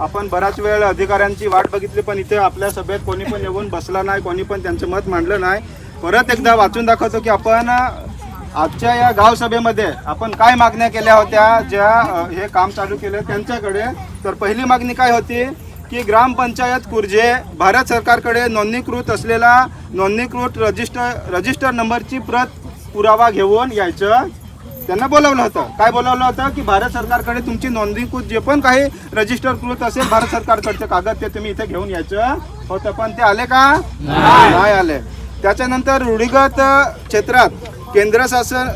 आपण बराच वेळ अधिकाऱ्यांची वाट बघितली पण इथे आपल्या सभेत कोणी पण येऊन बसला नाही कोणी पण त्यांचं मत मांडलं नाही. परत एकदा वाचून दाखवतो की आपण आजच्या या गाव सभेमध्ये आपण काय मागण्या केल्या होत्या ज्या हे काम चालू केलं त्यांच्याकडे. तर पहिली मागणी काय होती की ग्रामपंचायत कुर्जे भारत सरकारकडे नोंदणीकृत असलेला नोंदणीकृत रजिस्टर रजिस्टर नंबरची प्रत पुरावा घेऊन यायचं. त्यांना बोलावलं होतं. काय बोलावलं होतं? की भारत सरकारकडे तुमची नोंदणीकृत जे पण काही रजिस्टरकृत असेल भारत सरकारकडचे कागद ते तुम्ही इथे घेऊन यायचं होतं. पण ते आले का? नाही. आले. त्याच्यानंतर रूढिगत क्षेत्रात केंद्र शासन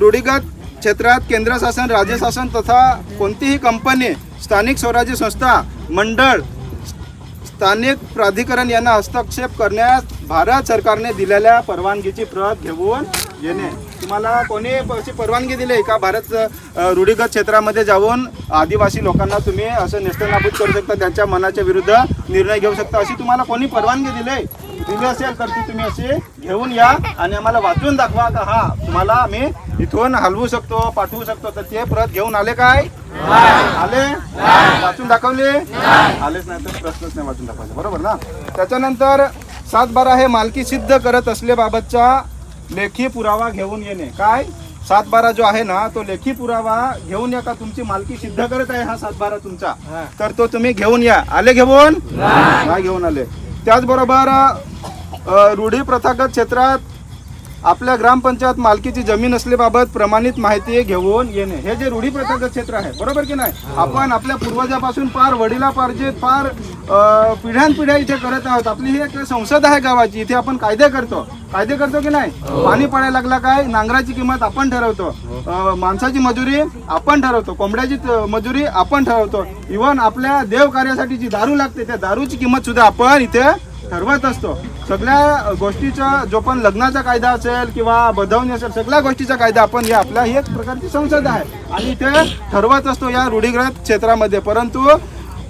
रूढिगत क्षेत्रात केंद्र शासन राज्य शासन तथा कोणतीही कंपनी स्थानिक स्वराज्य संस्था मंडळ स्थानिक प्राधिकरण यांना हस्तक्षेप करण्यास भारत सरकारने दिलेल्या परवानगीची प्रत घेऊन येणे. तुम्हाला कोणी अशी परवानगी दिली आहे का? भारत रूढीगत क्षेत्रामध्ये जाऊन आदिवासी लोकांना तुम्ही असं नेस्तनाबूत करू शकता त्यांच्या मनाच्या विरुद्ध निर्णय घेऊ शकता अशी तुम्हाला कोणी परवानगी दिली दिली असेल तर ती तुम्ही अशी घेऊन या आणि आम्हाला वाचून दाखवा का हा तुम्हाला आम्ही इथून हलवू शकतो पाठवू शकतो. तर ते परत घेऊन आले काय? आले? वाचून दाखवले? आलेच नाही तर प्रश्नच नाही वाचून दाखवायचा. बरोबर ना? त्याच्यानंतर सातबारा हे मालकी सिद्ध करत असल्याबाबतचा लेखी पुरावा घेऊन येणे. काय? सात बारा जो आहे ना तो लेखी पुरावा घेऊन या का तुमची मालकी सिद्ध करत आहे हा सात बारा तुमचा तर तो तुम्ही घेऊन या. आले घेऊन? घेऊन आले. त्याचबरोबर रूढी प्रथागत क्षेत्रात आपल्या ग्रामपंचायत मालकीची जमीन असल्याबाबत प्रमाणित माहिती घेऊन येणे. हे जे रूढी प्रथागत क्षेत्र आहे बरोबर की नाही? आपण आपल्या पूर्वजापासून फार वडिलापार्जित फार अ, पिढ्यानपिढ्या इथे करत आहोत. आपली ही एक संसद आहे गावाची. इथे आपण कायदे करतो. कायदे करतो की नाही? पाणी पडायला लागला काय? नांगराची किंमत आपण ठरवतो. अ, माणसाची मजुरी आपण ठरवतो. कोंबड्याची मजुरी आपण ठरवतो. इव्हन आपल्या देव कार्यासाठी जी दारू लागते त्या दारूची किंमत सुद्धा आपण इथे ठरवत असतो. सगळ्या गोष्टीचा जो पण लग्नाचा कायदा असेल किंवा बदवणी असेल सगळ्या गोष्टीचा कायदा आपण हे आपल्या ही एक प्रकारची संसद आहे. आणि ते ठरवत असतो या रूढीग्रस्त क्षेत्रामध्ये. परंतु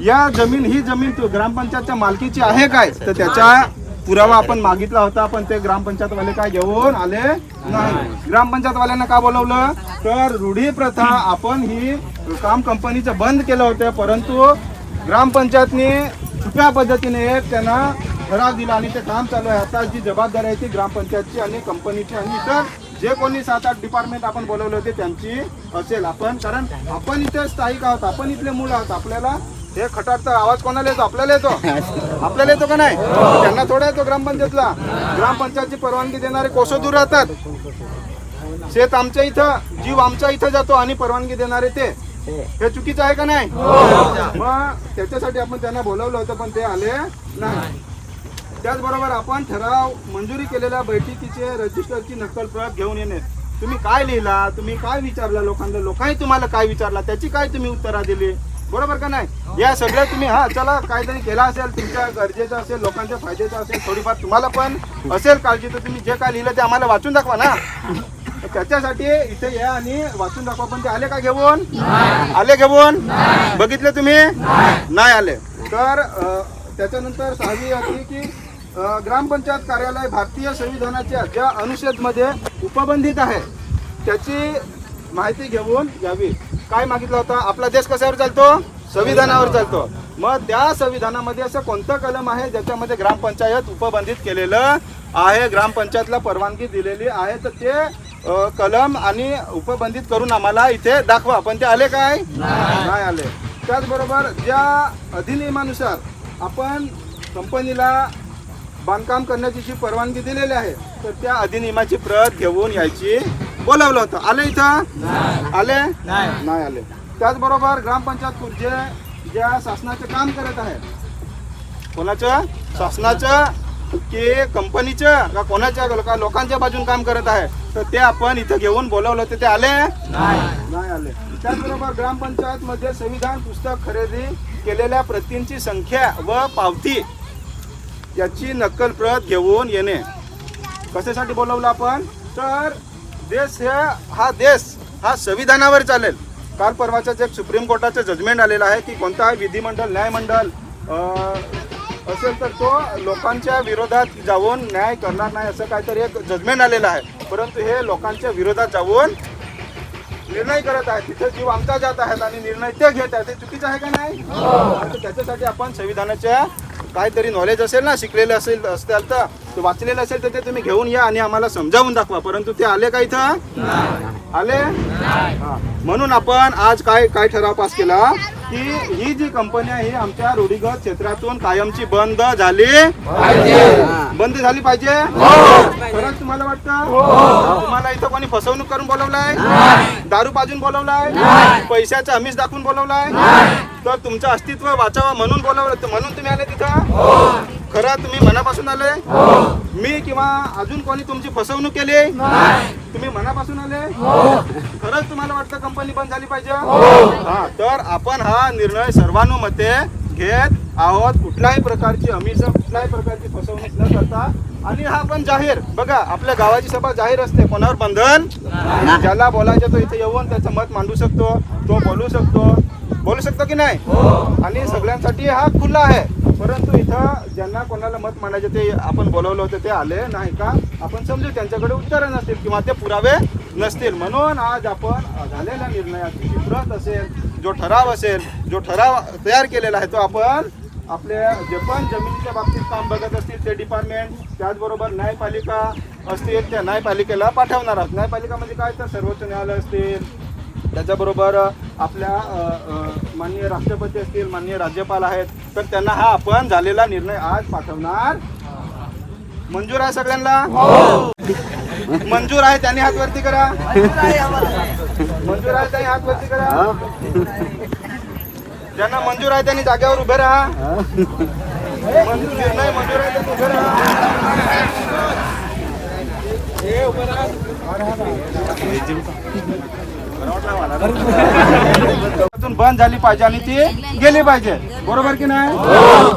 या जमीन ही जमीन ग्रामपंचायतच्या मालकीची आहे काय? तर त्याच्या पुरावा आपण मागितला होता पण ते ग्रामपंचायतवाले काय घेऊन आले नाही. ग्रामपंचायतवाल्यांना का बोलवलं? तर रूढी प्रथा आपण ही काम कंपनीचं बंद केलं होतं. परंतु ग्रामपंचायतने छुप्या पद्धतीने एक त्यांना ठराव दिला आणि ते काम चालू आहे. आता जी जबाबदारी आहे ती ग्रामपंचायतची आणि कंपनीची आणि इतर जे कोणी सात आठ डिपार्टमेंट आपण बोलवले होते त्यांची असेल आपण. कारण आपण इथे स्थायिक आहोत आपण इथले मूळ आहोत. आपल्याला हे खटाटचा आवाज कोणाला येतो? आपल्याला येतो. आपल्याला येतो का नाही? त्यांना थोडा येतो ग्रामपंचायतला. ग्रामपंचायतची परवानगी देणारे कोसो दूर राहतात. शेत आमच्या इथं जीव आमच्या इथं जातो आणि परवानगी देणारे ते. हे चुकीचं आहे का नाही? मग त्याच्यासाठी आपण त्यांना बोलवलं होतं पण ते आले नाही. त्याचबरोबर आपण ठराव मंजुरी केलेल्या बैठकीचे रजिस्टरची नक्कल प्रत घेऊन येणे. तुम्ही काय लिहिला तुम्ही काय विचारला लोकांना लोकांनी तुम्हाला काय विचारला त्याची काय तुम्ही उत्तरा दिली? बरोबर का नाही? या सगळ्या तुम्ही हा चला काहीतरी केला असेल तुमच्या गरजेचं असेल लोकांच्या फायद्याचं असेल थोडीफार तुम्हाला पण असेल काळजी तर तुम्ही जे काय लिहिलं ते आम्हाला वाचून दाखवा ना. त्याच्यासाठी इथे या आणि वाचून दाखवा. पण ते आले का घेऊन? आले घेऊन? बघितले तुम्ही? नाही. आले. तर त्याच्यानंतर सहावी होती की ग्रामपंचायत कार्यालय भारतीय संविधानाच्या ज्या अनुच्छेदमध्ये उपबंधित आहे त्याची माहिती घेऊन घ्यावी काय मागितलं होतं? आपला देश कशावर चालतो? संविधानावर चालतो. मग त्या संविधानामध्ये असं कोणतं कलम आहे ज्याच्यामध्ये ग्रामपंचायत उपबंधित केलेलं आहे ग्रामपंचायतला परवानगी दिलेली आहे तर ते कलम आणि उपबंधित करून आम्हाला इथे दाखवा. पण ते आले काय? नाही आले. त्याचबरोबर ज्या अधिनियमानुसार आपण कंपनीला बांधकाम करण्याची जी परवानगी दिलेली आहे तर त्या अधिनियमाची प्रत घेऊन यायची बोलावलं होतं. आले इथं? आले? नाही. आले. त्याचबरोबर ग्रामपंचायत खुर्जे ज्या शासनाचं काम करत आहे कोणाचं? शासनाचं की कंपनीचं का कोणाच्या का लोकांच्या बाजून काम करत आहे तर ते आपण इथं घेऊन बोलावलं होतं. ते आले? नाही. आले. त्याचबरोबर ग्रामपंचायत मध्ये संविधान पुस्तक खरेदी केलेल्या प्रतींची संख्या व पावती याची नक्कल प्रत घेऊन येणे. कशासाठी बोलवलं आपण? तर देश हे हा देश हा संविधानावर चालेल. काल परवाच्याच एक सुप्रीम कोर्टाचं जजमेंट आलेलं आहे की कोणताही विधिमंडळ न्यायमंडळ असेल तर तो लोकांच्या विरोधात जाऊन न्याय करणार नाही असं काहीतरी एक जजमेंट आलेलं आहे. परंतु हे लोकांच्या विरोधात जाऊन निर्णय करत आहेत तिथे जीव आमचा जात आहेत आणि निर्णय ते घेत आहेत. ते चुकीचं आहे का नाही? त्याच्यासाठी आपण संविधानाच्या काहीतरी नॉलेज असेल ना शिकलेले असेल असेल तर ते वाचलेलं असेल तर ते तुम्ही घेऊन या आणि आम्हाला समजावून दाखवा. परंतु ते आले का इथं? आले? म्हणून आपण आज काय काय ठराव पास केला? की ही जी कंपनी आहे ही आमच्या रूढीगत क्षेत्रातून कायमची बंद झाली बंद झाली पाहिजे? हो. खरंच तुम्हाला वाटतं? तुम्हाला इथं कोणी फसवणूक करून बोलवलाय? दारू पाजून बोलवलाय? पैशाचा अमीष दाखवून बोलवलाय? तर तुमचं अस्तित्व वाचावं म्हणून बोलवलं म्हणून तुम्ही आले तिथं? खरं तुम्ही मनापासून आले? मी किंवा अजून कोणी तुमची फसवणूक केली? तुम्ही मनापासून आले? खरंच तुम्हाला वाटतं कंपनी बंद झाली पाहिजे? हा. तर आपण हा निर्णय सर्वानुमते घेत आहोत. कुठल्याही प्रकारची अमिष कुठल्याही प्रकारची फसवणूक न करता आणि हा पण जाहीर. बघा आपल्या गावाची सभा जाहीर असते. कोणावर बंधन? ज्याला बोलायचं तो इथे येऊन त्याचं मत मांडू शकतो तो बोलू शकतो. बोलू शकतो की नाही? आणि सगळ्यांसाठी हा खुला आहे. परंतु इथं ज्यांना कोणाला मत मांडायचे ते आपण बोलवलं होतं ते आले नाही का? आपण समजू त्यांच्याकडे उत्तरं नसतील किंवा ते पुरावे नसतील. म्हणून आज आपण झालेल्या निर्णयाची जी प्रत असेल जो ठराव असेल जो ठराव तयार केलेला आहे तो आपण आपले जे पण जमिनीच्या बाबतीत काम बघत असतील ते डिपार्टमेंट त्याचबरोबर न्यायपालिका असतील त्या न्यायपालिकेला पाठवणार आहोत. न्यायपालिका म्हणजे काय तर सर्वोच्च न्यायालय असतील त्याच्याबरोबर आपल्या माननीय राष्ट्रपती असतील माननीय राज्यपाल आहेत तर त्यांना हा आपण झालेला निर्णय आज पाठवणार. मंजूर आहे सगळ्यांना? मंजूर आहे त्यांनी हात वरती करा. मंजूर आहे त्यांनी हात वरती करा ज्यांना मंजूर आहे त्यांनी जागेवर उभे राहा. मंजूर निर्णय मंजूर आहे त्यांनी उभे राहा. बंद झाली पाहिजे आणि ती गेली पाहिजे. बरोबर की नाही?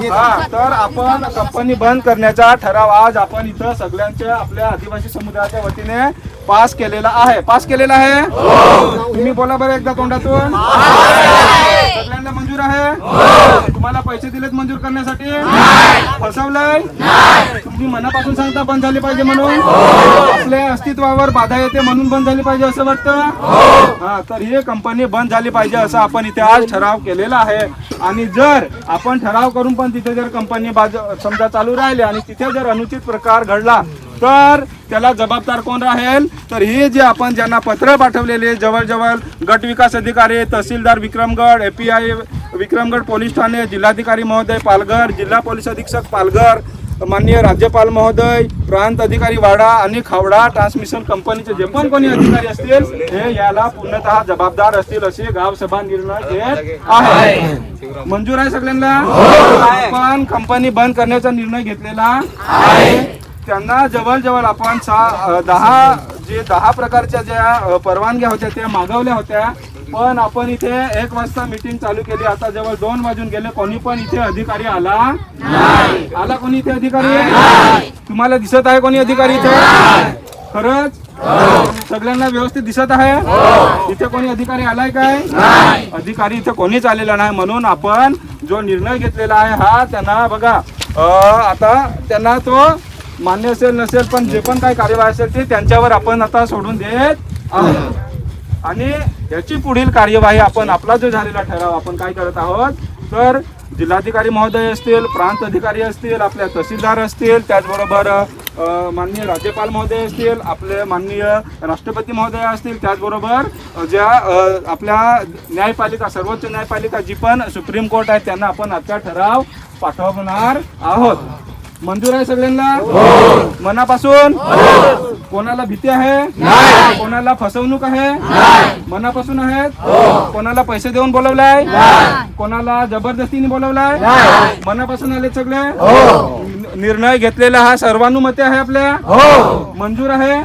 हा तर आपण कंपनी बंद करण्याचा ठराव आज आपण इथं सगळ्यांच्या आपल्या आदिवासी समुदायाच्या वतीने पास केलेला आहे. पास केलेला आहे? तुम्ही बोला बरं एकदा तोंडातून. सगळ्यांना मंजूर आहे? तुम्हाला पैसे दिलेत मंजूर करण्यासाठी? फसवलंय? तुम्ही मनापासून सांगता बंद झाली पाहिजे म्हणून? आपल्या अस्तित्वावर बाधा येते म्हणून बंद झाली पाहिजे असं वाटतं? हा. तर ही कंपनी बंद झाली पाहिजे असं आपण इथे आज ठराव केलेला आहे. आणि जर आपण ठराव करून पण तिथे जर कंपनी बाज समजा चालू राहिली आणि तिथे जर अनुचित प्रकार घडला तर त्याला जबाबदार कोण राहील? तर ही जे आपण ज्यांना पत्र पाठवलेले जवळजवळ गट विकास अधिकारी तहसीलदार विक्रमगड एपीआय विक्रमगड पोलीस ठाणे जिल्हाधिकारी महोदय पालघर जिल्हा पोलीस अधीक्षक पालघर माननीय राज्यपाल महोदय प्रांत अधिकारी वाडा आणि खावडा ट्रान्समिशन कंपनीचे जे पण कोणी अधिकारी असतील हे याला पूर्णतः जबाबदार असतील असे गावसभा निर्णय आहे. मंजूर आहे सगळ्यांना? आपण कंपनी बंद करण्याचा निर्णय घेतलेला आहे. त्यांना जवळजवळ आपण सहा दहा जे दहा प्रकारच्या ज्या परवानग्या होत्या त्या मागवल्या होत्या. पण आपण इथे एक वाजता मीटिंग चालू केली. आता जवळ दोन वाजून गेले. कोणी पण इथे अधिकारी आला? आला कोणी इथे अधिकारी? तुम्हाला दिसत आहे कोणी अधिकारी इथे? खरंच? सगळ्यांना व्यवस्थित दिसत आहे? इथे कोणी अधिकारी आलाय काय? अधिकारी इथे कोणीच आलेला नाही. म्हणून आपण जो निर्णय घेतलेला आहे हा त्यांना बघा अ, आता त्यांना तो मान्य असेल नसेल पण जे पण काही कार्यवाही असेल ते त्यांच्यावर आपण आता सोडून देत आहोत. आणि याची पुढील कार्यवाही आपण आपला जो झालेला ठराव आपण काय करत आहोत तर जिल्हाधिकारी महोदय असतील प्रांत अधिकारी असतील आपल्या तहसीलदार असतील त्याचबरोबर माननीय राज्यपाल महोदय असतील आपले माननीय राष्ट्रपती महोदय असतील त्याचबरोबर ज्या आपल्या न्यायपालिका सर्वोच्च न्यायपालिका जी पण सुप्रीम कोर्ट आहे त्यांना आपण आजचा ठराव पाठवणार आहोत. मंजूर आहे सगळ्यांना? मनापासून? कोणाला भीती आहे? कोणाला फसवणूक आहे? मनापासून आहेत? कोणाला पैसे देऊन बोलवलाय? कोणाला जबरदस्तीने बोलवलाय? मनापासून आले सगळे? निर्णय घेतलेला हा सर्वानुमते आहे आपल्या? मंजूर आहे?